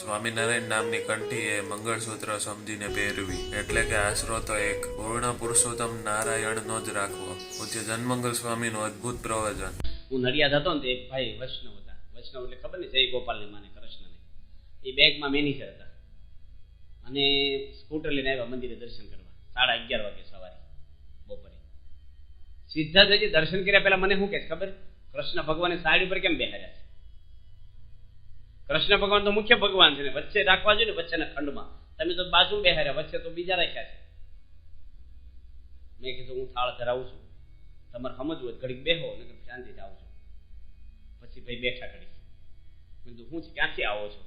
સ્વામિનારાયણ નામની કંઠી એ મંગળસૂત્ર સમજીને પહેરવી. એટલે કે આશરો તો એક. પૂર્ણ પુરુષોત્તમ નારાયણનો જ રાખવો. પૂજ્ય સ્વામી સ્વામીનું અદ્ભુત પ્રવચન. હું નડિયાદ હતો ને એક ભાઈ વૈષ્ણવ હતા. વૈષ્ણવ એટલે ખબર ને, જય ગોપાલને માને, કૃષ્ણને. એ બેંકમાં મેનેજર હતા. અને સ્કૂટર લઈને આવ્યા મંદિરે દર્શન કરવા. સાડા અગિયાર વાગે સવારે, બપોરે. સીધા જજી દર્શન કર્યા પહેલા મને શું કે ખબર? કૃષ્ણ ભગવાને સાડી ઉપર કેમ બેહાર્યા છે? કૃષ્ણ ભગવાન તો મુખ્ય ભગવાન છે. વચ્ચે રાખવા જોઈએ ને વચ્ચેના ખંડમાં. તમે તો બાજુ બેહાર્યા વચ્ચે તો બીજા રાખ્યા છે. મેં કીધું હું થાળ ધરાવું છું. તમારે સમજવું હોય ઘડીક બેહો ને શાંતિ જાવ છો. પછી ભાઈ બેઠા ઘડી મેં કીધું હું ક્યાંથી આવો છો?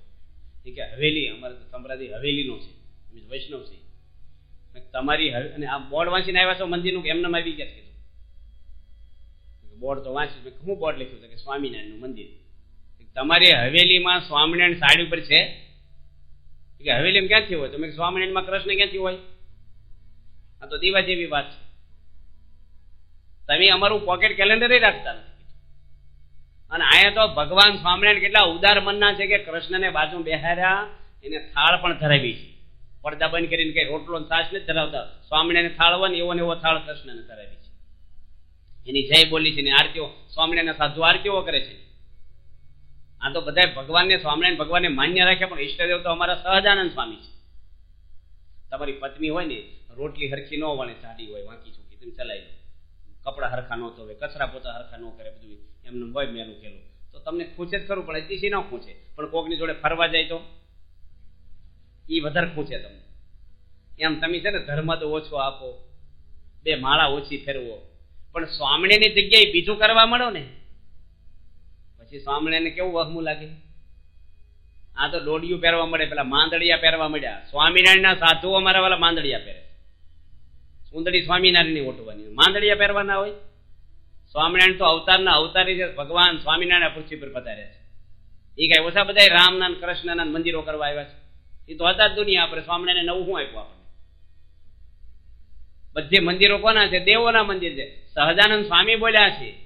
એ કે હવેલી અમારે તો સંપ્રદાય હવેલીનો છે. વૈષ્ણવ છે તમારી હવે અને આ બોર્ડ વાંચીને આવ્યા છો મંદિરનું કે એમને આવી ગયા કીધું? બોર્ડ તો વાંચ્યું કીધું, બોર્ડ લખ્યું? કે સ્વામિનારાયણનું મંદિર. તમારી હવેલીમાં સ્વામિનારાયણ સાડી ઉપર છે? કે હવેલીમાં ક્યાંથી હોય? તમે સ્વામિનારાયણમાં કૃષ્ણ ક્યાંથી હોય? આ તો દીવા જેવી વાત છે. તમે અમારું પોકેટ કેલેન્ડર રાખતા નથી. અને અહીંયા તો ભગવાન સ્વામિનારાયણ કેટલા ઉદાર મનના છે કે કૃષ્ણને બાજુ બેહાર્યા, એને થાળ પણ ધરાવી છે. પડદા બંધ કરીને કઈ રોટલો ને છાશ નથી ધરાવતા. સ્વામિનારાયણ થાળ હોય ને એવો ને એવો થાળ કૃષ્ણને ધરાવી છે. એની જય બોલી છે ને આરતીઓ સ્વામિનારાયણ સાધુ આરતીઓ કરે છે. આ તો બધા ભગવાનને સ્વામિનારાયણ ભગવાનને માન્ય રાખ્યા, પણ ઈષ્ટદેવ તો અમારા સહજાનંદ સ્વામી છે. તમારી પત્ની હોય ને, રોટલી હરખી ન વણે સાડી હોય, વાંકી ચૂકી તમે ચલાવી લો. કપડા હરખા ન ધોવે, કચરા પોતા હરખા ન કરે, બધું એમને હોય મેનું કેલું તો તમને ખૂંચે જ ખરું, પણ અતિશય ન ખૂંચે. પણ કોકની જોડે ફરવા જાય તો? એ વધારે ખૂંચે તમને. એમ તમે છે ને, ધર્મ તો ઓછો આપો. બે માળા ઓછી ફેરવો. પણ સ્વામિણીની જગ્યાએ બીજું કરવા મળો ને પછી સ્વામિનારાયણ કેવું વહમું લાગે? આ તો દોડિયું પહેરવા મળે, પેલા માંદડિયા પહેરવા મળ્યા. સ્વામિનારાયણના સાધુઓ અમારા વાળા માંદડિયા પહેરે. સુંદરી સ્વામિનારાયણની ઓટવાની માંદડિયા પહેરવાના હોય? સ્વામિનારાયણ તો અવતારના અવતારી છે. ભગવાન સ્વામિનારાયણ પૃથ્વી પર પધાર્યા છે. એ કઈ ઓછા બધા રામના કૃષ્ણના મંદિરો કરવા આવ્યા છે. એ તો હતા જ દુનિયા આપણે. સ્વામિનારાયણ નવું શું આપ્યું આપણને? બધે મંદિરો કોના છે? દેવોના મંદિર છે. સહજાનંદ સ્વામી બોલ્યા છે.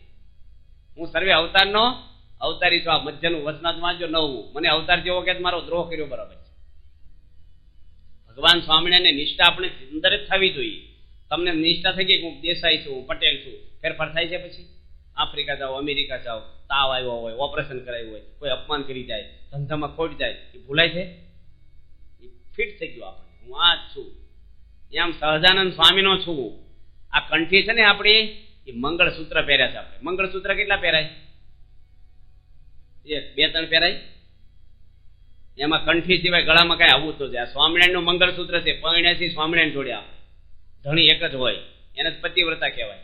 હું સર્વે અવતારનો અવતારી છો, આ મધ્યનું વચનાથ વાંચજો, નવું. મને અવતાર જેવો કે મારો દ્રોહ કર્યો, બરાબર છે. ભગવાન સ્વામિનારાયણ નિષ્ઠા આપણે અંદર જ થવી જોઈએ. તમને નિષ્ઠા થઈ ગઈ કે હું દેસાઈ છું, હું પટેલ છું, ફેરફાર થાય છે પછી? આફ્રિકા જાઓ, અમેરિકા જાઓ, તાવ આવ્યો હોય, ઓપરેશન કરાયું હોય, કોઈ અપમાન કરી જાય, ધંધામાં ખોટ જાય, એ ભૂલાય છે? એ ફિટ થઈ ગયું આપણે. હું આ જ છું. એમ સહજાનંદ સ્વામીનો છું. આ કંઠી છે ને આપણી, એ મંગળસૂત્ર પહેર્યા છે આપણે. મંગળસૂત્ર કેટલા પહેરાય? બે ત્રણ પહેરાય. એમાં કંઠી સિવાય ગળામાં કઈ આવું તો છે. આ સ્વામિનારાયણનું મંગળસૂત્ર છે પરણ્યાથી સ્વામિનારાયણ જોડ્યા ધણી એક જ હોય. એને જ પતિવ્રતા કહેવાય.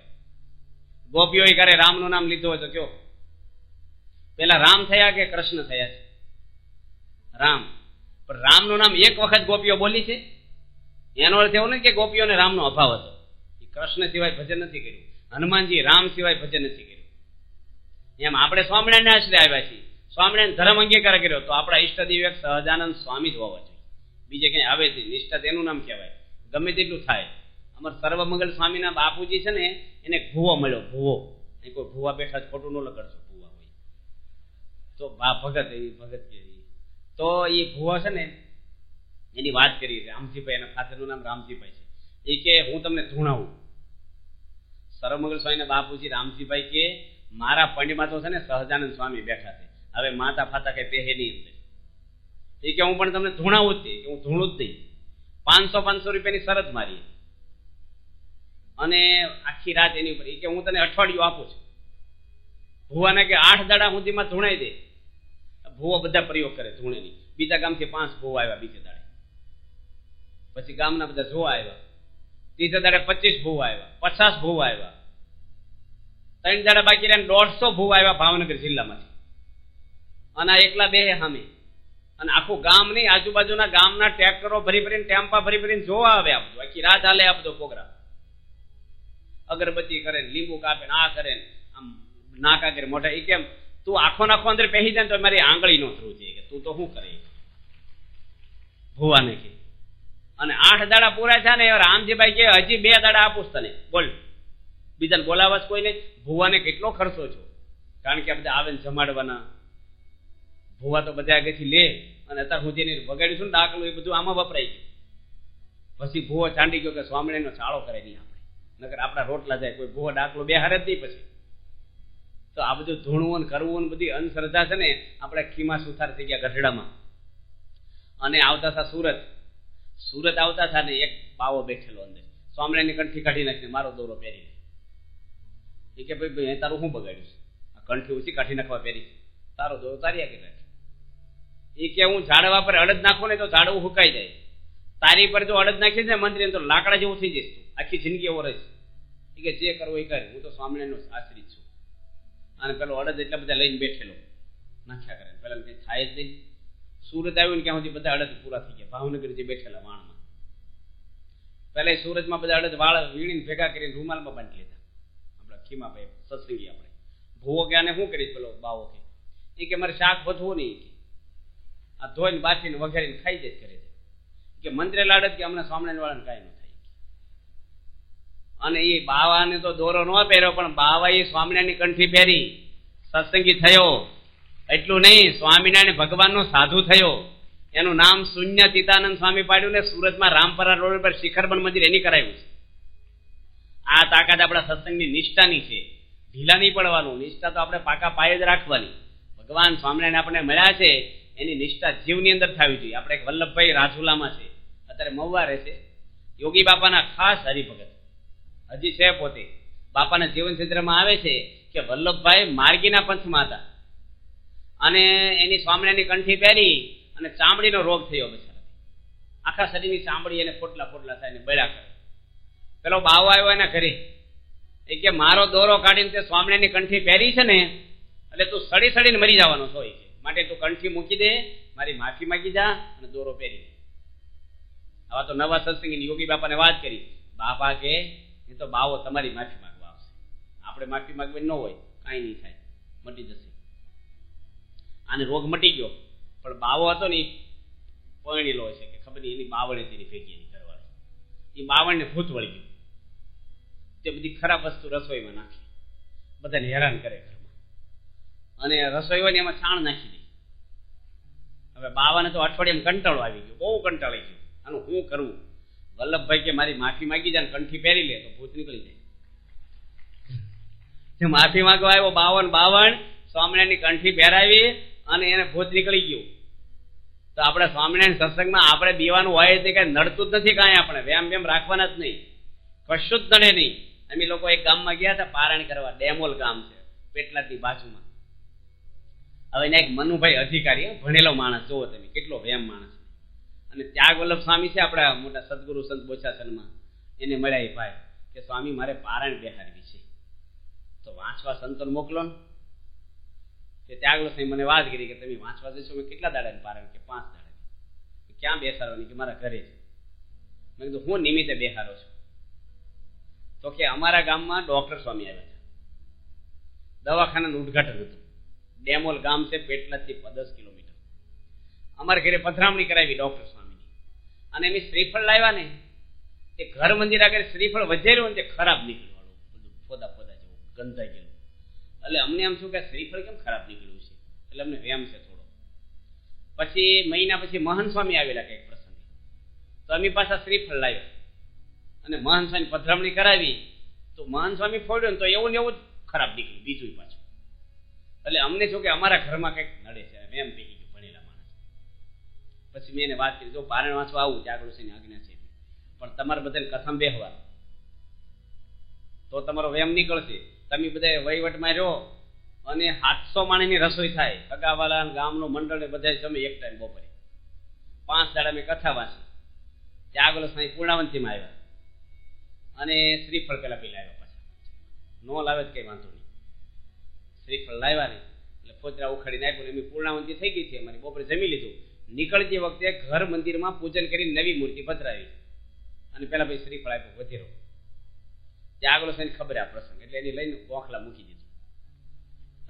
ગોપીઓ ક્યારે રામનું નામ લીધું હોય તો કયો? પેલા રામ થયા કે કૃષ્ણ થયા છે? રામ. પણ રામનું નામ એક વખત ગોપીઓ બોલી છે? એનો અર્થ એવો નથી કે ગોપીઓને રામનો અભાવ હતો. કૃષ્ણ સિવાય ભજન નથી કર્યું. હનુમાનજી રામ સિવાય ભજન નથી કર્યું. એમ આપણે સ્વામિનારાયણ આશરે આવ્યા છીએ. સ્વામિનારાયણ ધર્મ અંગીકાર કર્યો તો આપણા ઈષ્ટદેવ એક સહજાનંદ સ્વામી જ હોવા જોઈએ. બીજે ક્યાંય આવે છે નિષ્ઠા તેનું નામ કહેવાય. ગમે તેટલું થાય. અમાર સર્વમંગલ સ્વામીના બાપુજી છે ને, એને ભૂવો મળ્યો, ભૂવો. એ કોઈ ભૂવા બેઠા ખોટું ન લગાડશો, ભૂવા હોય. તો બા ભગત એ ભગત કે તો એ ભૂવો છે ને, એની વાત કરી રામજીભાઈ એના ફાધરનું નામ રામજીભાઈ છે. એ કે, હું તમને ધૂણાવું. સર્વમંગલ સ્વામીના બાપુજી રામજીભાઈ કે, મારા પંડમાં તો છે ને સહજાનંદ સ્વામી બેઠા છે. હવે માતા ફાતા કઈ પહેરે નહીં અંદર એ કે હું પણ તમને ધૂણાવું જ નહીં હું ધૂણું જ નહીં. પાંચસો પાંચસો રૂપિયાની શરત મારી અને આખી રાત એની ઉપર એ કે હું તને અઠવાડિયું આપું છું. ભુવાને કે આઠ દાડા સુધીમાં ધૂણાઈ દે. ભુવો બધા પ્રયોગ કરે ધૂણેની બીજા ગામથી પાંચ ભુવા આવ્યા બીજે દાડે. પછી ગામના બધા જોવા આવ્યા. ત્રીજા દાડે પચીસ ભૂવા આવ્યા, પચાસ ભૂવા આવ્યા. ત્રણ દાડા બાકી રહ્યા દોઢસો ભૂવા આવ્યા ભાવનગર જિલ્લામાંથી. અને એકલા બે સામે અને આખું ગામ નહીં, આજુબાજુના ગામના ટ્રેક્ટરો ભરી ભરીને, ટેમ્પા ભરી ભરીને જોવા આવે આપજો આખી રાત હાલે આપજો પ્રોગ્રામ અગરબત્તી કરે લીંબુ કાપે આ કરે આમ નાકા કરે મોઢા. એ કેમ, તું આખો નાખો અંદર પહેરી જાય તો મારી આંગળી નો થ્રુ કે તું તો શું કરે? ભુવાને કે. અને આઠ દાડા પૂરા છે ને રામજીભાઈ કે હજી બે દાડા આપું તને. બોલ. બીજાને બોલાવા જ કોઈ નહીં. ભુવાને કેટલો ખર્ચો છો કારણ કે બધા આવે જમાડવાના. ભૂવા તો બધા આગળથી લે, અને અત્યારે હું જેને વગાડ્યું છું ને દાખલો એ બધું આમાં વપરાય ગયું. પછી ભૂવો ચાંડી ગયો કે સ્વામિનારાયણનો ચાળો કરે નહીં આપણે. નકર આપણા રોટલા જાય, કોઈ ભૂવો દાખલો બે હારે જ નહીં પછી. તો આ બધું ધૂણવું કરવું ને બધી અંધશ્રદ્ધા છે ને, આપણે ખીમા સુથાર થઈ ગયા ગઢડામાં. અને આવતા હતા સુરત. સુરત આવતા હતા ને એક પાવો બેઠેલો અંદર. સ્વામિનારાયણની કંઠી કાઢી નાખીને મારો દોરો પહેરી એ કે ભાઈ ભાઈ તારું શું બગાડ્યું આ કંઠી ઓછી કાઢી નાખવા પહેરી તારો દોરો તારી આગળ રાખે એ કે હું ઝાડવા પર અડદ નાખું ને તો ઝાડવું હુકાઈ જાય. તારી પર જો અડદ નાખી છે મંત્રી તો લાકડા જેવું થઈ જઈશ આખી જિંદગી એવો રહીશ. એ કે જે કરવું એ કરે. હું તો સ્વામિનારાયણનો આશ્રિત છું. અને પેલો અડદ એટલા બધા લઈને બેઠેલો. નાખ્યા કરે. પેલા કંઈ થાય જ નહીં. સુરત આવ્યું ને ક્યાં સુધી બધા અડદ પૂરા થઈ ગયા. ભાવનગર જે બેઠેલા વાણમાં. પહેલા સુરતમાં બધા અડદ વાળ વીણીને ભેગા કરીને રૂમાલમાં બાંધી લીધા. આપણા ખીમા ભાઈ સત્સંગી આપણે. ભૂવો કે આને શું કરીશ પેલો બાવો કે? એ કે મારે શાક વધવું નહીં. આ ધોઈને બાફીને વઘારીને ખાઈ જ કરે છે કે મંત્રે લાડત કે અમને સ્વામિનારાયણ વાળાને કાંઈ ન થાય. અને એ બાવાને તો દોરો ન પહેર્યો, પણ બાવાએ સ્વામિનારાયણની કંઠી પહેરી. સત્સંગી થયો. એટલું નહીં, સ્વામિનારાયણ ભગવાનનો સાધુ થયો. એનું નામ શૂન્ય ચિતાનંદ સ્વામી પાડ્યું ને સુરતમાં રામપરા રોડ પર શિખરબન મંદિર એની કરાવ્યું છે. આ તાકાત આપણા સત્સંગની નિષ્ઠાની છે. ઢીલા નહીં પડવાનું. નિષ્ઠા તો આપણે પાકા પાયે જ રાખવાની. ભગવાન સ્વામિનારાયણ આપણને મળ્યા છે. એની નિષ્ઠા જીવની અંદર થવી જોઈએ. આપણે એક વલ્લભભાઈ રાજુલામાં છે. અત્યારે મહુવા રહે યોગી બાપાના ખાસ હરિભગત. હજી છે પોતે. બાપાના જીવન ચિત્રમાં આવે છે કે વલ્લભભાઈ માર્ગીના પંથમાં હતા. અને એની સ્વામિનાની કંઠી પહેરી અને ચામડીનો રોગ થયો બિચારા આખા શરીરની ચામડી એને ફોટલા ફોટલા થાય ને બળ્યા કરે. પેલો બાવો આવ્યો એના ઘરે. એ કે, મારો દોરો કાઢીને તે સ્વામિનાની કંઠી પહેરી છે ને, એટલે તું સડી સડીને મરી જવાનો છો. એ માટે તું કંઠી મૂકી દે, મારી માફી માગી જા અને દોરો પહેરી દે આવા તો નવા સત્સંગી યોગી બાપાને વાત કરી. બાપા કે, એ તો બાવો તમારી માફી માગવા આવશે. આપણે માફી માગવી ન હોય, કાંઈ નહીં થાય. મટી જશે. આને રોગ મટી ગયો. પણ બાવો હતો ને, પરણેલો છે કે ખબર નહીં, એની બાવળે તેની ફેંકી એની ઘરવાળી. એ બાવળને ભૂત વળી ગયું. તે બધી ખરાબ વસ્તુ રસોઈમાં નાખી. બધાને હેરાન કરે અને રસોઈ હોય ને એમાં છાણ નાખી દે હવે બાવાને તો અઠવાડિયે કંટાળો આવી ગયો. બહુ કંટાળી ગયો. આનું શું કરવું વલ્લભભાઈ કે મારી માફી માગી જાય કંઠી પહેરી લે તો ભૂત નીકળી જાય. માફી માંગવા આવ્યો બાવન બાવન, સ્વામિનારાયણની કંઠી પહેરાવી અને એને ભૂત નીકળી ગયું. તો આપણે સ્વામિનારાયણ સત્સંગમાં આપણે દીવાનું હોય તે કઈ નડતું જ નથી કાંઈ આપણે. વેમ વેમ રાખવાના જ નહીં. કશું જ નડે નહીં. અમે લોકો એક ગામમાં ગયા હતા પારણ કરવા. ડેમોલ ગામ છે, પેટલાદની બાજુમાં. હવે એને એક મનુભાઈ અધિકારી ભણેલો માણસ, જુઓ તમે, કેટલો વેમ માણસ અને ત્યાગ વલ્લભ સ્વામી છે આપણા મોટા સદગુરુ સંત બોચાસનમાં એને મળ્યા એ ભાઈ કે, સ્વામી, મારે પારણ બેહાડવી છે. તો વાંચવા સંતો મોકલો ને. તે ત્યાગલો સાહેબ મને વાત કરી કે, તમે વાંચવા જશો? મેં કેટલા દાડાની પારણ કે, પાંચ દાડા ક્યાં બેસાડવાની કે, મારા ઘરે છે. મેં કીધું, હું નિમિત્તે બેહારો છું. તો કે, અમારા ગામમાં ડોક્ટર સ્વામી આવ્યા છે. દવાખાનાનું ઉદઘાટન હતું. ડેમોલ ગામ છે પેટલાથી દસ કિલોમીટર. અમારા ઘરે પધરામણી કરાવી ડોક્ટર સ્વામીની. અને એમ શ્રીફળ લાવ્યા ને, તે ઘર મંદિર આગળ શ્રીફળ વધેર્યું ને તે ખરાબ નીકળ્યું. ફોદા ફોદા જેવું ગંધાઈ ગયેલું. એટલે અમને એમ શું કે શ્રીફળ કેમ ખરાબ નીકળ્યું છે? એટલે અમને વેમ છે થોડો. પછી મહિના પછી મહન સ્વામી આવેલા કંઈક પ્રસંગે. તો અમે પાછા શ્રીફળ લાવ્યા. અને મહન સ્વામી પધરામણી કરાવી. તો મહન સ્વામી ફોડ્યો ને તો એવું ને એવું જ ખરાબ નીકળ્યું બીજું પાછું. એટલે અમને જો કે અમારા ઘરમાં કંઈક નડે છે વેમ પેકી ગયું ભણેલા માણસ. પછી મેં એને વાત કરી, જો પારણ વાંચવા આવું જાગૃત છે આજ્ઞા છે. પણ તમારે બધાને કથમ બેહવા તો તમારો વેમ નીકળશે. તમે બધા વહીવટમાં રહો અને સાતસો માણીની રસોઈ થાય. અગાવાલા ગામનું મંડળ ને બધા જમે એક ટાઈમ બપોરે. પાંચ દાડા મેં કથા વાંચી. ત્યાં આગળ સાંઈ પૂર્ણાવંતીમાં આવ્યા. અને શ્રીફળ પેલા પેલા આવ્યા પાછા. નો લાવે જ કઈ વાંધો નહીં. શ્રીફળ લાવ્યા નહીં. એટલે ફોતરા ઉખાડીને આપ્યું એમની પૂર્ણાવંતી થઈ ગઈ છે. અમારી બપોરે જમી લીધું. નીકળતી વખતે ઘર મંદિરમાં પૂજન કરી નવી મૂર્તિ પધરાવી. અને પેલા ભાઈ શ્રીફળ આપ્યો વધેરો ત્યાં આગળ સાઈને ખબર આ પ્રસંગ. એટલે એની લઈને ગોખલા મૂકી દીધું.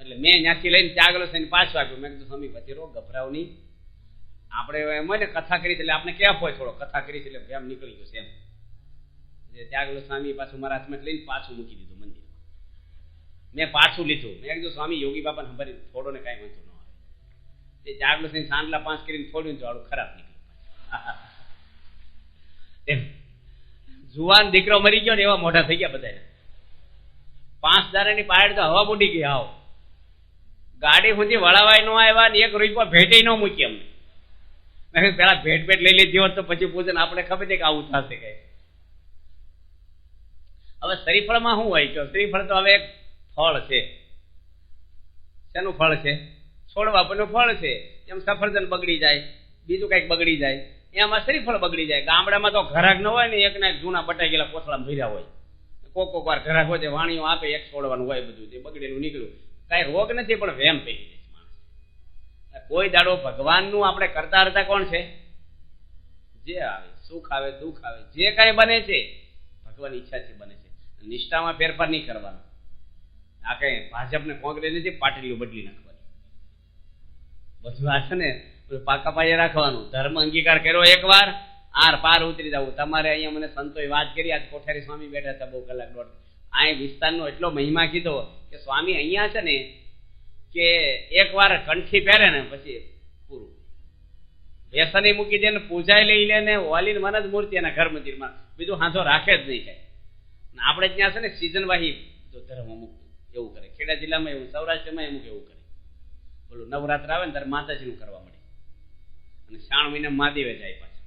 એટલે મેં ત્યાંથી લઈને ત્યાં આગળ સાઈને પાછું આપ્યું મેં કીધું, સ્વામી વધેરો ગભરાવ નહીં આપણે એમ ને કથા કરી એટલે આપણે ક્યાં હોય થોડો કથા કરી એટલે એમ નીકળી ગયો છે એમ. ત્યાં આગળ સ્વામી પાછું મારા હાથમાં લઈને પાછું મૂકી દીધું મંદિરમાં મેં પાછું લીધું. મેં કીધું, સ્વામી, યોગી બાપાને સંભાળી થોડો ને કાંઈ વાંધો ન આવે. તે જાગલું થઈને સાંજલા પાંચ કરીને થોડું વાળું ખરાબ નીકળ્યું. જુવાન દીકરો મરી ગયો ને એવા મોઢા થઈ ગયા બધા પાંચ દારાની પાયડ તો હવા બુડી ગઈ, આવો. ગાડી સુધી વળાવાય ન આવ્યા ને એક રૂપિયા ભેટે ન મૂકી અમને. મેં પેલા ભેટ ભેટ લઈ લીધી હોત તો પછી પૂછે આપણે ખબર છે કે આવું થશે કઈ. હવે શ્રીફળમાં શું હોય? કે શ્રીફળ તો હવે ફળ છે. શેનું ફળ છે? છોડવા પરનું ફળ છે. એમ સફરજન બગડી જાય, બીજું કંઈક બગડી જાય, એમાં શ્રીફળ બગડી જાય. ગામડામાં તો ઘરાક ન હોય ને, એક ના જૂના બટાઈ ગયેલા કોથળામાં ભર્યા હોય. કોક કોક વાર ઘરાક હોય વાણીઓ આપે, એક છોડવાનું હોય બધું જે બગડેલું નીકળ્યું. કઈ રોગ નથી, પણ વેમ થઈ જાય કોઈ દાડો ભગવાનનું આપણે કરતા કરતા કોણ છે? જે આવે, સુખ આવે, દુઃખ આવે, જે કાંઈ બને છે ભગવાન ઈચ્છાથી બને છે. નિષ્ઠામાં ફેરફાર નહીં કરવાનો. આ કઈ ભાજપને કોંગ્રેસ નથી પાટલીઓ બદલી નાખવાની. બધું આ છે ને પાકા પાયે રાખવાનું. ધર્મ અંગીકાર કર્યો એકવાર, આર પાર ઉતરી જવું. તમારે અહીંયા મને સંતોએ વાત કરી, આજ કોઠારી સ્વામી બેઠા હતા બહુ કલાક દોઢ. આ વિસ્તારનો એટલો મહિમા કીધો કે સ્વામી અહીંયા છે ને, કે એકવાર કંઠી પહેરે ને પછી પૂરું. વ્યસની મૂકી દે ને, પૂજાય લઈ લે ને વાલી મન જ મૂર્તિ એના ઘર મંદિરમાં. બીજું હાથો રાખે જ નહીં કઈ. આપણે ત્યાં છે ને સિઝન વાહી ધર્મ અમુક એવું કરે. ખેડા જિલ્લામાં એવું, સૌરાષ્ટ્રમાં અમુક એવું કરે. બોલો, નવરાત્ર આવે ને ત્યારે માતાજીનું કરવા મળે. અને શ્રાવણ મહિના મહાદેવે જાય પાછા.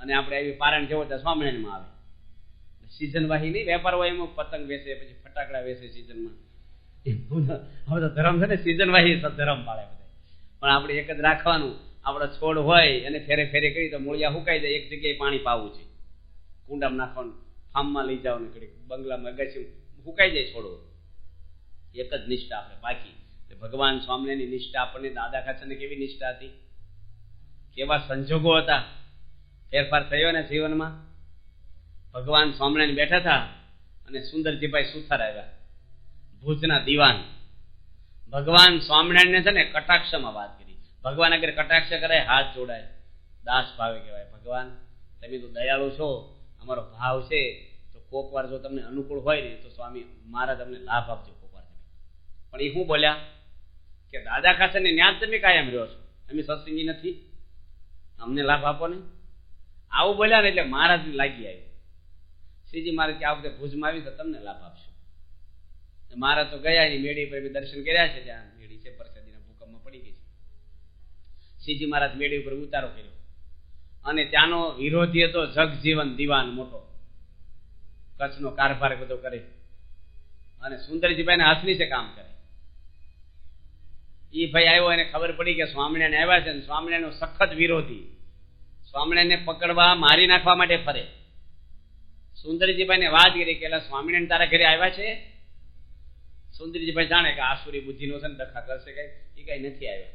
અને આપણે આવી પારણ જેવો ત્યાં સ્વામિનારાયણમાં આવે. સિઝન વાહી નહીં, વેપાર હોય એમાં પતંગ વેચે, પછી ફટાકડા વેચે સિઝનમાં હવે તો ધર્મ છે ને સિઝન વાહી ધર્મ પાળે બધા પણ આપણે એક જ રાખવાનું, આપણો છોડ હોય અને ફેરે ફેરે કરી તો મૂળિયા સુકાઈ જાય, એક જગ્યાએ પાણી પાવું છે. કુંડામાં નાખવાનું, ફાર્મમાં લઈ જવાનું ને બંગલામાં અગાસી સુકાઈ જાય છોડવો એક જ નિષ્ઠા આપણે બાકી. ભગવાન સ્વામિનારાયણની નિષ્ઠા આપણને દાદા ખાચરને કેવી નિષ્ઠા હતી? કેવા સંજોગો હતા? ફેરફાર થયો ને જીવનમાં? ભગવાન સ્વામિનારાયણ બેઠા હતા અને સુંદરજીભાઈ સુથાર આવ્યા ભુજના દિવાન. ભગવાન સ્વામિનારાયણને છે ને કટાક્ષમાં વાત કરી. ભગવાન અગર કટાક્ષ કરે હાથ જોડાય. દાસ ભાવે કહેવાય. ભગવાન, તમે તો દયાળુ છો, અમારો ભાવ છે, તો કોક વાર જો તમને અનુકૂળ હોય ને, તો સ્વામી, મારા તમને લાભ આપજો. પણ એ શું બોલ્યા? કે દાદા ખાસે ને ન્યાજ તમે કાયમ રહ્યો છો. અમે સત્સંગી નથી. અમને લાભ આપો ને આવું બોલ્યા ને એટલે મહારાજ લાગી આવ્યું. શ્રીજી મહારાજ કે આ વખતે ભુજમાં આવી તો તમને લાભ આપશો. મહારાજ તો ગયા નહીં મેળી પર દર્શન કર્યા છે. ત્યાં મેળી છે, પરસાદીના ભૂકંપમાં પડી ગઈ છે. શ્રીજી મહારાજ મેળી ઉપર ઉતારો કર્યો. અને ત્યાંનો વિરોધી હતો જગજીવન દિવાન મોટો. કચ્છનો કારભાર બધો કરે. અને સુંદરજીભાઈને હાથની છે કામ કરે. એ ભાઈ આવ્યો એને ખબર પડી કે સ્વામિનારાયણ આવ્યા છે સ્વામિનારાયણનો સખત વિરોધી. સ્વામિનારાયણને પકડવા, મારી નાખવા માટે ફરે. સુંદરજીભાઈને વાત કરી કે સ્વામિનારાયણ તારા ઘરે આવ્યા છે? સુંદરજીભાઈ જાણે કે આસુરી બુદ્ધિનો છે ને ડખા કરશે કઈ. એ કઈ નથી આવ્યો.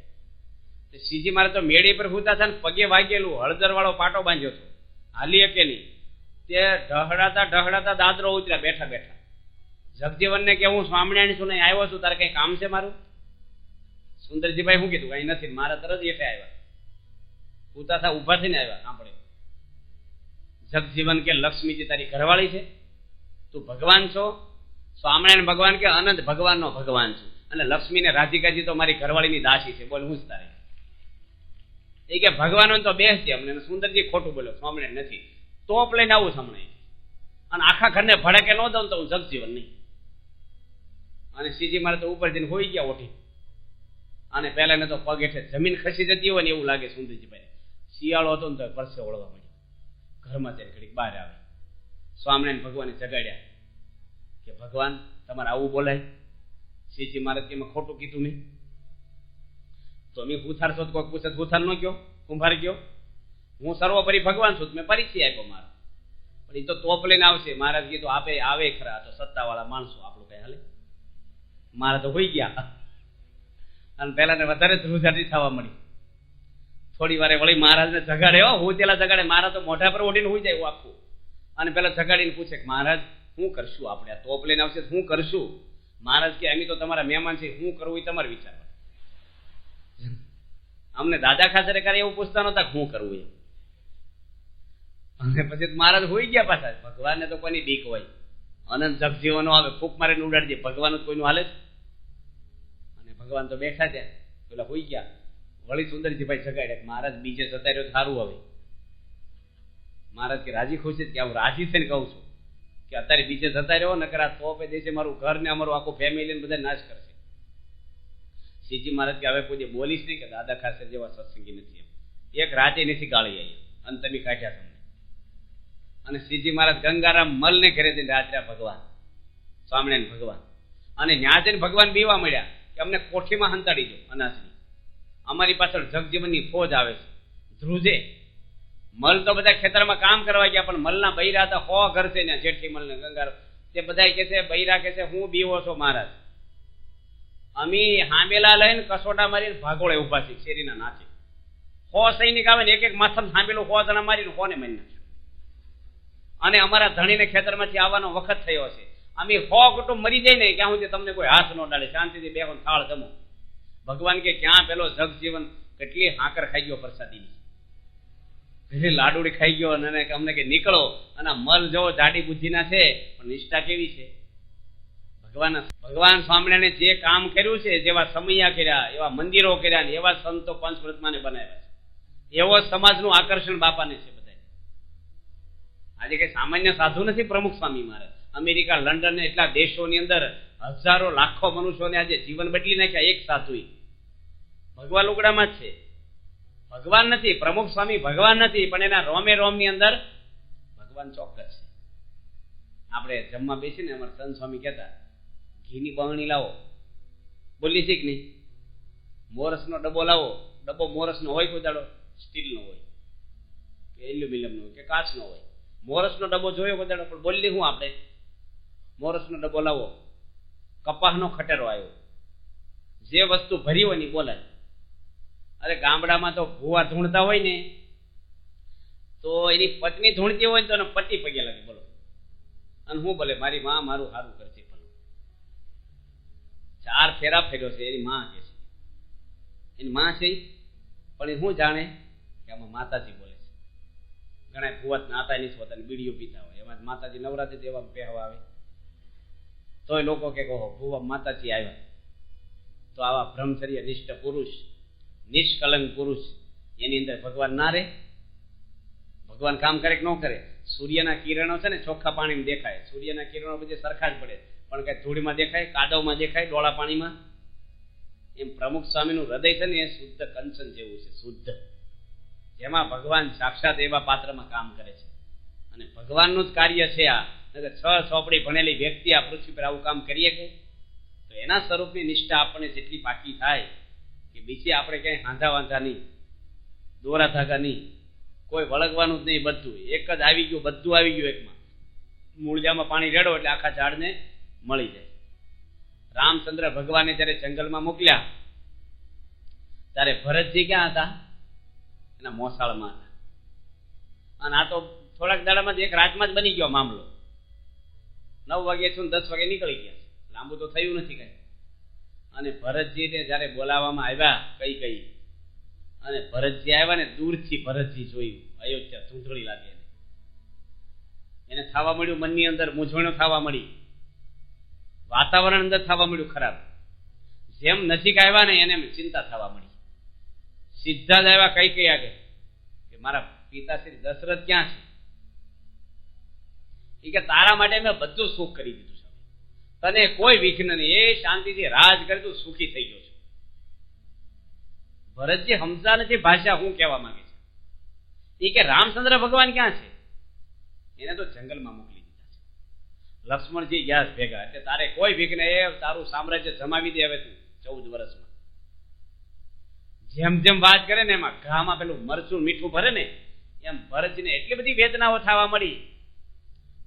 તો શ્રીજી મારે તો મેળી પર હુતા હતા ને પગે વાગેલું હળદર વાળો પાટો બાંધ્યો હતો. હાલી કે નહીં? તે ઢહડાતા ઢહડાતા દાદરો ઉતર્યા, બેઠા બેઠા. જગજીવનને કે, હું સ્વામિનારાયણ છું નહીં આવ્યો છું, તારે કઈ કામ છે મારું? સુંદરજીભાઈ શું કીધું? કઈ નથી, મારા તરત એઠે આવ્યા. ઉતા થા ઊભા થઈને આવ્યા સાંભળે જગજીવન કે લક્ષ્મીજી તારી ઘરવાળી છે? તું ભગવાન છો? સ્વામિનારાયણ ભગવાન કે અનંત ભગવાનનો ભગવાન છું? અને લક્ષ્મી ને રાધિકાજી તો મારી ઘરવાળીની દાસી છે, બોલ હું જ તારે. એ કે ભગવાન તો બેસ છે અમને. સુંદરજી ખોટું બોલો સ્વામિનારાયણ નથી, તોપ લઈને આવું સાંભળે. અને આખા ઘરને ભડકે ન દઉં તો હું જગજીવન નહીં. અને શ્રીજી મારે તો ઉપર જઈને હોઈ ગયા ઓઠી અને પહેલા ને તો પગ એટલે જમીન ખસી જતી હોય ને એવું લાગે સુંદરજીભાઈ શિયાળો હતો ને તો પરસે ઓળવા મળ્યો ઘરમાં ત્યારે ઘડીક બહાર આવે. સ્વામિનારાયણ ભગવાને જગાડ્યા કે, ભગવાન, તમારે આવું બોલાય? શ્રીજી મહારાજ કે ખોટું કીધું મેં? તો મેં હુથાર છો તો કોઈ પૂછે, હુથાર નો ગયો કુંભાર ગયો હું સર્વોપરી ભગવાન છું મેં પરિચય આપ્યો મારો. પણ એ તો તોપ લઈને આવશે. મહારાજ કીધું આપે, આવે ખરા. તો સત્તાવાળા માણસો આપણું કઈ હાલે? મારા તો હોઈ ગયા. અને પહેલાને વધારે ધ્રુજાટી થવા મળી. થોડી વારે વળી મહારાજને જગાડે હો પેલા જગાડે મહારાજ તો મોઢા પર ઓઢીને હું જાય એવું આખું. અને પેલા જગાડીને પૂછે કે મહારાજ શું કરશું આપણે આ તોપ લઈને આવશે શું કરશું? મહારાજ કે, અમે તો તમારા મહેમાન છે શું કરવું એ તમારે વિચાર અમને દાદા ખાતરે કરે એવું પૂછતા નતા શું કરવું એ અને પછી મહારાજ હોઈ ગયા પાછા, ભગવાનને તો કોની બીક હોય. અનંત જગજીવનો આવે, ફૂક મારીને ઉડાડી દે ભગવાન જ કોઈનું હાલે અને ભગવાન તો બેઠા ત્યાં પેલા હોઈ ગયા. વળી સુંદરજીભાઈ જગાડ્યા મહારાજ બીજે જતા રહ્યો સારું હવે. મહારાજ કે રાજી ખુશ છે? કે હું રાજી થઈને કહું છું. કે અત્યારે બીજે જતા રહ્યો, નકર આ તોપે દેશે મારું ઘર ને અમારું આખું ફેમિલી ને બધા નાશ કરશે. શ્રીજી મહારાજ કે હવે કોઈ બોલીશ નહીં કે દાદા ખાસર જેવા સત્સંગી નથી એમ. એક રાતે નથી ગાળી આવી અને તમે કાઢ્યા તમને. અને શ્રીજી મહારાજ ગંગારામ મલ ને ઘરે જઈને રાત્ર્યા ભગવાન, સ્વામિનારાયણ ભગવાન. અને જઈને ભગવાન બીવા મળ્યા. અમને કોઠીમાં હંતાડી દો અનાજની અમારી પાછળ જગજીવનની ફોજ આવે છે. ધ્રુજે. મલ તો બધા ખેતરમાં કામ કરવા ગયા, પણ મલના બૈરા તો હો ઘર છે ને, જેઠી મલ ને ગંગાર. તે બધા કે છે, બૈરા કે છે, હું બીવો છો મહારાજ. અમે હાંબેલા લઈને કસોટા મારીને ભાગોળે ઊભા છે શેરીના નાચે હો સૈનિક આવે ને એક એક માથામાં હાંબેલું હો, જણા મારીને હોને મારી નાખ્યું અને અમારા ધણીને ખેતરમાંથી આવવાનો વખત થયો છે. અમે હો કુટુંબ મરી જાય ને ક્યાં સુધી તમને કોઈ હાથ ન ડાળે, શાંતિથી બે થાળ જમો. ભગવાન કે ક્યાં પેલો જગજીવન કેટલી હાકર ખાઈ ગયો પ્રસાદીની. પેલી લાડુડી ખાઈ ગયો અને અમને કે નીકળો અને મલ જેવો, જાડી બુદ્ધિના છે, પણ નિષ્ઠા કેવી છે? ભગવાન ભગવાન સ્વામિનારાયણે જે કામ કર્યું છે, જેવા સમયા કર્યા, એવા મંદિરો કર્યા ને એવા સંતો પંચવ્રતમાને બનાવ્યા છે. એવો સમાજનું આકર્ષણ બાપાને છે બધા આજે કઈ સામાન્ય સાધુ નથી પ્રમુખ સ્વામી મારે અમેરિકા, લંડન એટલા દેશોની અંદર હજારો, લાખો મનુષ્યોને આજે જીવન બદલી નાખ્યા એક સાધુ ભગવાન લુગડામાં જ છે. ભગવાન નથી, પ્રમુખ સ્વામી ભગવાન નથી, પણ એના રોમે રોમની અંદર ભગવાન ચોક્કસ છે. આપણે જમવા બેસીને અમારા સંત સ્વામી કહેતા, ઘીની બહણી લાવો. બોલી કે નહીં. મોરસનો ડબ્બો લાવો. ડબ્બો મોરસનો હોય કોઈ દાડો સ્ટીલનો હોય. કે એલ્યુમિનિયમનો હોય કે કાચનો હોય. મોરસનો ડબ્બો જોયો કોઈ દાડો પણ બોલી હું આપણે. મોરસનો ડબ્બો લાવો કપાસનો ખટેરો આવ્યો. જે વસ્તુ ભરી હોય ને બોલાય. અરે ગામડામાં તો ભૂવા ધૂણતા હોય ને, તો એની પત્ની ધૂણતી હોય તો એને પતિ પગે લાગે, બોલો. અને હું બોલે, મારી માં મારું સારું કરશે ભલું ચાર ફેરા ફેર્યો છે, એની માં કે છે. એની માં છે, પણ શું જાણે કે આમાં માતાજી બોલે છે. ઘણા ભૂવા નાતા નહીં પોતાની બીડીઓ પીતા હોય. એમાં માતાજી નવરાત્રી એવા પહેવા આવે. તોય લોકો કે કહો ભૂવા માતાજી આવ્યા. તો આવા બ્રહ્મચર્ય નિષ્ઠ પુરુષ, નિષ્કલંક પુરુષ, એની અંદર ભગવાન ના રહે. ભગવાન કામ કરે કે ન કરે? સૂર્યના કિરણો છે ને, ચોખ્ખા પાણીમાં દેખાય. સૂર્યના કિરણો બધે સરખા જ પડે. પણ કઈ ધૂળમાં દેખાય, કાદવમાં દેખાય, ડોળા પાણીમાં? એમ પ્રમુખ સ્વામીનું હૃદય છે ને, એ શુદ્ધ કંચન જેવું છે, શુદ્ધ. જેમાં ભગવાન સાક્ષાત એવા પાત્રમાં કામ કરે છે. અને ભગવાનનું જ કાર્ય છે આ. છ ચોપડી ભણેલી વ્યક્તિ આ પૃથ્વી પર આવું કામ કરીએ કે તો એના સ્વરૂપની નિષ્ઠા આપણને જેટલી પાકી થાય કે બીજી આપણે ક્યાંય હાંધા વાંધા નહીં, દોરા ધાગા નહીં, કોઈ વળગવાનું જ નહીં બધું. એક જ આવી ગયું, બધું આવી ગયું એકમાં. મૂળજામાં પાણી રેડો એટલે આખા ઝાડને મળી જાય. રામચંદ્ર ભગવાને જ્યારે જંગલમાં મોકલ્યા, ત્યારે ભરતજી ક્યાં હતા? એના મોસાળમાં હતા. અને આ તો થોડાક દાડામાં જ એક રાતમાં જ બની ગયો મામલો. નવ વાગે છું દસ વાગે નીકળી ગયા લાંબુ તો થયું નથી કઈ. અને ભરતજીને જ્યારે બોલાવવામાં આવ્યા કઈ કઈ, અને ભરતજી આવ્યા ને દૂરથી ભરતજી જોયું, અયોધ્યા ધૂંધળી લાગે એને. એને થવા મળ્યું, મનની અંદર મૂંઝવણો થવા મળી. વાતાવરણ અંદર થવા મળ્યું ખરાબ. જેમ નજીક આવ્યા ને એને ચિંતા થવા મળી. સીધા જ આવ્યા કઈ કઈ આગળ, કે મારા પિતાશ્રી દશરથ ક્યાં છે? કે તારા માટે મેં બધું સુખ કરી દીધું છે. તને કોઈ વિઘ્ન નહીં. એ શાંતિથી રાજ કરી તું, સુખી થઈ ગયો છે. ભરતજી સમજા નથી ભાષા હું કહેવા માંગે છે. એ કે રામચંદ્ર ભગવાન ક્યાં છે? એને તો જંગલમાં મોકલી દીધા છે. લક્ષ્મણજી ગયા ભેગા. એટલે તારે કોઈ વિઘ્ન એ તારું સામ્રાજ્ય જમાવી દે હવે તું, ચૌદ વર્ષમાં. જેમ જેમ વાત કરે ને એમાં ઘામાં પેલું મરચું મીઠું ભરે ને, એમ ભરતજીને એટલી બધી વેદનાઓ થવા મળી.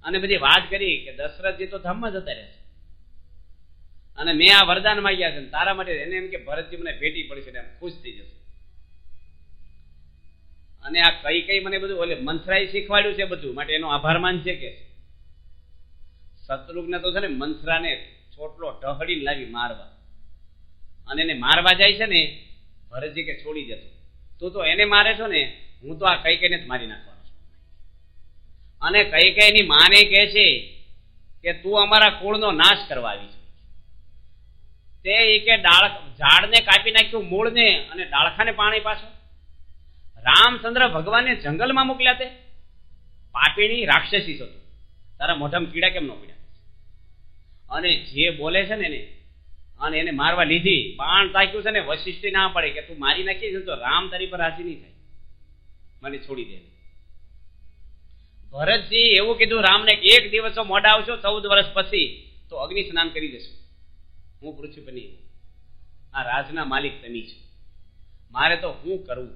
અને બધી વાત કરી કે દશરથજી તો ધામમાં જતા રહે છે. અને મેં આ વરદાન માંગ્યા છે તારા માટે એને એમ કે ભરતજી મને ભેટી એટલે એમ ખુશ થઈ જશે. અને આ કઈ કઈ મને બધું ઓલે મંથરાઈ શીખવાડ્યું છે બધું માટે એનો આભાર માન છે. કે શત્રુઘ્ન તો છે ને મંથરાને છોટલો ઢહડીને લાવી મારવા. અને એને મારવા જાય છે ને ભરતજી કે છોડી જતો તું તો એને મારે છો ને, હું તો આ કઈ કઈને જ મારી નાખવાનો છું અને કઈ કઈ એની માને કહે છે કે તું અમારા કુળનો નાશ કરવા આવી છે. તે એ કે ડાળ ઝાડને કાપી નાખ્યું મૂળને અને ડાળખાને પાણી પાછો. રામચંદ્ર ભગવાનને જંગલમાં મોકલ્યા તે. પાપીણી રાક્ષસી હતું. તારા મોઢામાં કીડા કેમ ન પીડા અને જે બોલે છે ને એને, અને એને મારવા લીધી, બાણ તાક્યું છે ને વશિષ્ઠી ના પડે કે તું મારી નાખી તો રામ તારી પર રાજી નહીં થાય. મને છોડી દે ભરતજી એવું કીધું, રામને કે એક દિવસો મોડા આવશો, ચૌદ વર્ષ પછી, તો અગ્નિ સ્નાન કરી દેશો. હું પૃથ્વી બની આ રાજના માલિક તમે છો. મારે તો હું કરવું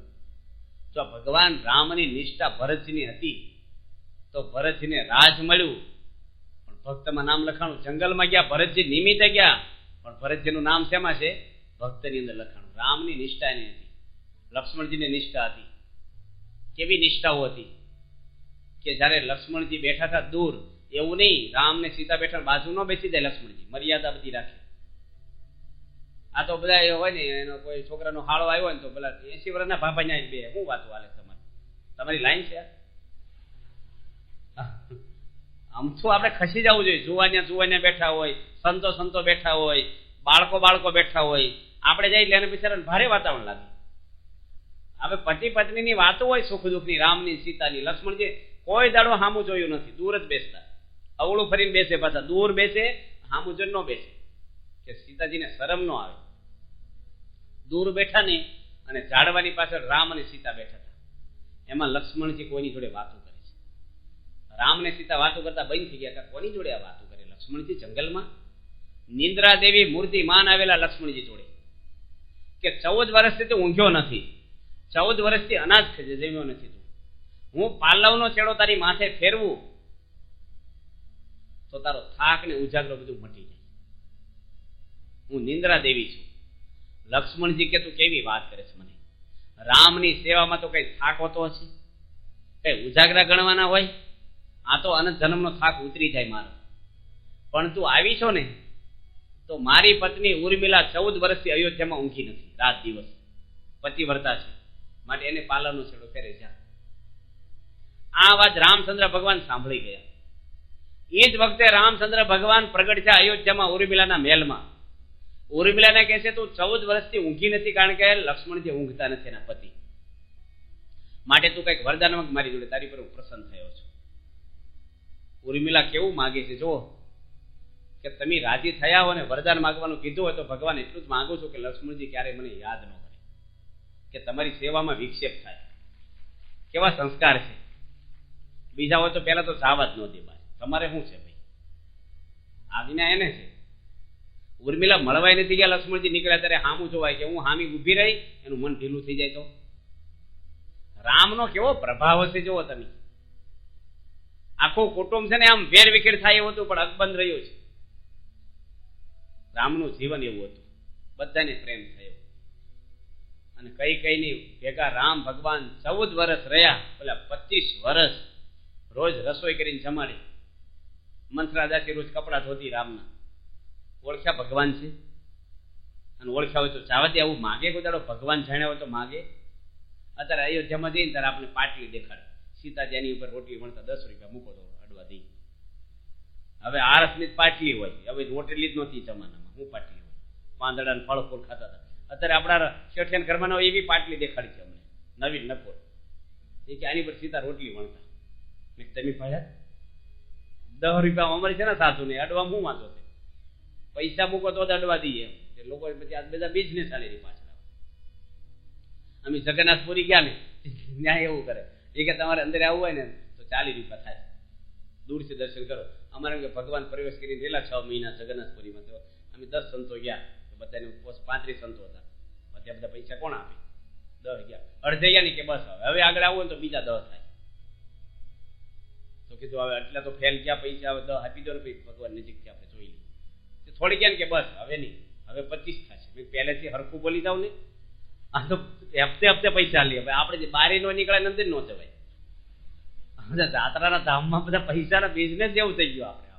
જો ભગવાન રામની નિષ્ઠા ભરતજીની હતી, તો ભરતજીને રાજ મળ્યું. પણ ભક્તમાં નામ લખાણું, જંગલમાં ગયા, ભરતજી નિમિત્તે ગયા. પણ ભરતજીનું નામ શેમાં છે? ભક્તની અંદર લખાણું. રામની નિષ્ઠા એની હતી. લક્ષ્મણજીની નિષ્ઠા હતી. કેવી નિષ્ઠાઓ હતી? કે જ્યારે લક્ષ્મણજી બેઠા હતા દૂર, એવું નહીં, રામ ને સીતા બેઠા, બાજુ ન બેસી જાય લક્ષ્મણજી, મર્યાદા બધી રાખે. આ તો બધા એ હોય ને, એનો કોઈ છોકરાનો હાળો આવ્યો ને તો પેલા એસી વર્ષના ભાભા ન્યાય બે શું વાતો હાલે તમારી? તમારી લાઈન છે આમ તો આપણે ખસી જવું જોઈએ. જુવાન્યા જુવાન્યા બેઠા હોય, સંતો સંતો બેઠા હોય, બાળકો બાળકો બેઠા હોય. આપણે જઈ લેને બિચારાને ભારે વાતાવરણ લાગે. હવે પતિ પત્નીની વાતો હોય સુખ દુઃખની, રામની, સીતાની, લક્ષ્મણજી કોઈ દાડો હામું જોયું નથી. દૂર જ બેસતા. અવળું ફરીને બેસે પાછા. દૂર બેસે, હામું જ ન બેસે. કે સીતાજીને શરમ ન આવે. દૂર બેઠા ને અને ઝાડવાની પાછળ રામ અને સીતા બેઠા હતા. એમાં લક્ષ્મણજી કોઈની જોડે વાતો કરે છે? રામ ને સીતા વાતો કરતા બંધ થઈ ગયા હતા. કોની જોડે આ વાતો કરે? લક્ષ્મણજી જંગલમાં? નિંદ્રા દેવી મૂર્તિ માન આવેલા લક્ષ્મણજી જોડે. કે ચૌદ વર્ષથી તે ઊંઘ્યો નથી. ચૌદ વર્ષથી અનાજ જમ્યો નથી. હું પાલવનો છેડો તારી માથે ફેરવું, તો તારો થાક ને ઉજાગરો બધું મટી જાય. હું નિંદ્રા દેવી છું. લક્ષ્મણજી કે, તું કેવી વાત કરે છે મને? રામની સેવામાં તો કઈ થાક હોતો હશે? કઈ ઉજાગરા ગણવાના હોય? આ તો અનંત જન્મનો થાક ઉતરી જાય મારો. પણ તું આવી છો ને, તો મારી પત્ની ઉર્મિલા ચૌદ વર્ષથી અયોધ્યામાં ઊંઘી નથી. રાત દિવસ. પતિવ્રતા છે. માટે એને પાલનનો છેડો ફેરે જા. આ વાત રામચંદ્ર ભગવાન સાંભળી ગયા. એ જ વખતે રામચંદ્ર ભગવાન પ્રગટ છે અયોધ્યામાં ઉર્મિલાના મહેલમાં. ઉર્મિલાને કહે છે, તું ચૌદ વર્ષથી ઊંઘી નથી કારણ કે લક્ષ્મણજી ઊંઘતા નથી એના પતિ. માટે તું કંઈક વરદાન મારી જોડે. તારી પર પ્રસન્ન થયો છું. ઉર્મિલા કેવું માગે છે જો કે તમે રાજી થયા હો ને વરદાન માગવાનું કીધું હોય તો ભગવાન એટલું જ માંગુ છું કે લક્ષ્મણજી ક્યારે મને યાદ ન કરે, કે તમારી સેવામાં વિક્ષેપ થાય. કેવા સંસ્કાર છે. બીજા હોય તો પહેલા તો જાવા જ ન ભાઈ. તમારે શું છે ભાઈ? આજ્ઞા એને છે. ઉર્મિલા મળવાય નથી ગયા, લક્ષ્મણજી નીકળ્યા ત્યારે હામું જોવાય કે હું હામી ઊભી રહી, એનું મન ઢીલું થઈ જાય તો. રામનો કેવો પ્રભાવ હશે જુઓ તમે. આખું કુટુંબ છે ને આમ વેર વિખેર થાય એવું હતું, પણ અકબંધ રહ્યું છે. રામનું જીવન એવું હતું. બધાને પ્રેમ થયો. અને કઈ કઈ ની ભેગા રામ ભગવાન ચૌદ વર્ષ રહ્યા પેલા પચીસ વર્ષ રોજ રસોઈ કરીને જમાડી. મંત્રાદાસી રોજ કપડા ધોતી રામના. ઓળખ્યા ભગવાન છે? અને ઓળખ્યા હોય તો જાવા આવું માગે કોઈ ભગવાન જાણ્યા હોય તો માગે. અત્યારે અયોધ્યામાં જઈને ત્યારે આપણે પાટલી દેખાડે. સીતાજી એની ઉપર રોટલી વણતા દસ રૂપિયા મૂકો તો અડવા દઈ હવે આરસની પાટલી હોય. હવે રોટલી જ નહોતી જમાનામાં. હું પાટલી હોય? પાંદડા ને ફળ ફૂલ ખાતા હતા. અત્યારે આપણા શેઠિયાન ઘરમાં એવી પાટલી દેખાડી છે અમને. નવીન નકોર. એ કે આની પર સીતા રોટલી વણતા. તમે દસ રૂપિયા અમારી છે ને સાસુ ને અડવા હું વાંધો છે? પૈસા મૂકો તો અડવા દઈએ. કે લોકો પછી આ બધા બિઝનેસ ચાલે પાછળ અમે જગન્નાથપુરી ગયા ને ત્યાં એવું કરે. એ કે તમારે અંદર આવવું હોય ને, તો ચાલીસ રૂપિયા થાય. દૂરથી દર્શન કરો. અમારે કે ભગવાન પ્રવેશ કરીને ગયેલા છ મહિના જગન્નાથપુરીમાં તો અમે દસ સંતો ગયા. બધાને પાંત્રીસ સંતો હતા. અત્યારે બધા પૈસા કોણ આપે? દસ ગયા. અડધે ગયા ને કે બસ હવે. હવે આગળ આવવું હોય તો બીજા દસ થાય. તો કીધું હવે એટલા તો ફેલ ગયા પૈસા હવે દસ આપી દો ને ભાઈ ભગવાન નજીકથી આપણે જોઈ લઈએ. થોડી ગયા કે બસ, હવે નહીં. હવે પચીસ થશે. મેં પહેલેથી હરખું બોલી જાઉં ને. આ તો હપ્તે હપ્તે પૈસા લઈએ. ભાઈ આપણે જે બારી નો નીકળે નંદર નો જવાય. બધા જાત્રાના ધામમાં બધા પૈસાના બિઝનેસ જેવું થઈ ગયું આપણે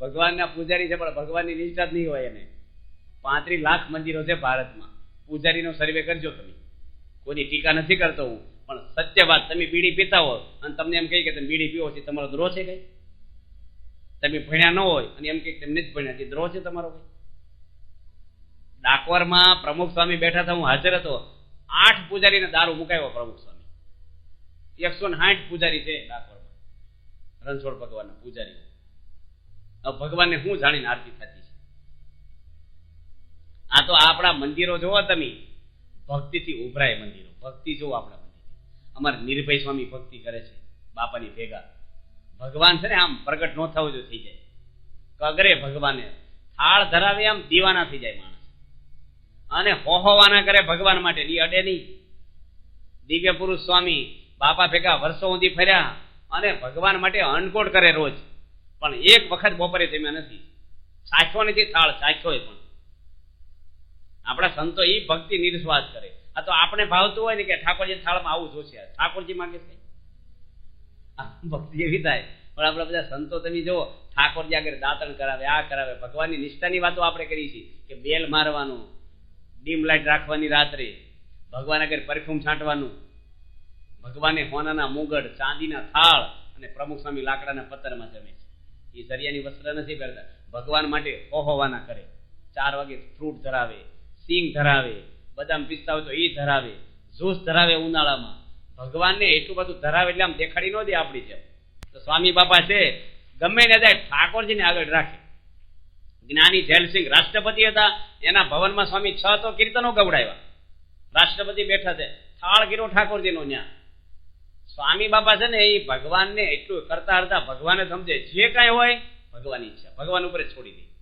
ભગવાનના પૂજારી છે, પણ ભગવાનની નિષ્ઠા જ નહીં હોય એને. પાંત્રીસ લાખ મંદિરો છે ભારતમાં. પૂજારીનો સર્વે કરજો તમે. કોઈની ટીકા નથી કરતો હું. પણ સત્ય વાત તમે બીડી પીતા હો અને તમને એમ કહી કે તમે બીડી પીવો છે તમારો દ્રોહ છે કઈ? તમે ભણ્યા ન હોય અને એમ કે તમને જ ભણ્યા છે દ્રોહ છે તમારો કઈ? ડાકોરમાં પ્રમુખ સ્વામી બેઠા હતા, હું હાજર હતો. આઠ પૂજારીને દારૂ મુકાયો પ્રમુખ સ્વામી. એકસો ને સાઠ પૂજારી છે ડાકોરમાં રણછોડ ભગવાનના પૂજારી ભગવાનને હું જાણીને આરતી થતી છે? આ તો આપણા મંદિરો જોવો તમે. ભક્તિથી ઉભરાય મંદિરો. ભક્તિ જોવો આપણા અમારે નિર્ભય સ્વામી ભક્તિ કરે છે, બાપાની ભેગા. ભગવાન છે ને આમ પ્રગટ ન થવો જો થઈ જાય. કગરે ભગવાને થાળ ધરાવે આમ દીવાના થઈ જાય માણસ. અને હોહોવાના કરે ભગવાન માટે ની અડે નહીં. દિવ્ય પુરુષ સ્વામી બાપા ભેગા વર્ષો સુધી ફર્યા અને ભગવાન માટે અનકોટ કરે રોજ. પણ એક વખત બપોરે જમ્યા નથી. સાખ્યો નથી થાળ સાચો પણ. આપણા સંતો એ ભક્તિ નિર્શ્વાસ કરે. આ તો આપણે ભાવતું હોય ને કે ઠાકોરજી થાળમાં આવું જોશે ઠાકોરજી માંગે છે? ભક્તિ એવી થાય. પણ આપણા બધા સંતો તમે જુઓ, ઠાકોરજી આગળ દાંતણ કરાવે, આ કરાવે. ભગવાનની નિષ્ઠાની વાતો આપણે કરી છીએ કે બેલ મારવાનું, ડીમ લાઇટ રાખવાની રાત્રે, ભગવાન આગળ પરફ્યુમ છાંટવાનું. ભગવાને હોનાના મુગડ ચાંદીના થાળ અને પ્રમુખ સ્વામી લાકડાના પથ્થરમાં જમે છે. એ દરિયાની વસ્ત્ર નથી પહેરતા. ભગવાન માટે ઓહોવાના કરે. ચાર વાગે ફ્રૂટ ધરાવે, સિંગ ધરાવે બદામ પિસ્તા હોય તો એ ધરાવે. જોશ ધરાવે ઉનાળામાં. ભગવાનને એટલું બધું ધરાવે એટલે આમ દેખાડી ન દે આપણી જેમ. તો સ્વામી બાપા છે, ગમે ને જાય, ઠાકોરજીને આગળ રાખે. જ્ઞાની જૈલસિંહ રાષ્ટ્રપતિ હતા, એના ભવનમાં સ્વામી છ તો કીર્તનો ગવડાવ્યા. રાષ્ટ્રપતિ બેઠા છે, થાળ ગીરો ઠાકોરજીનો ન્યા. સ્વામી બાપા છે ને એ ભગવાનને એટલું કરતા કરતા ભગવાને સમજે, જે કાંઈ હોય, ભગવાનની ઈચ્છા. ભગવાન ઉપર છોડી દે.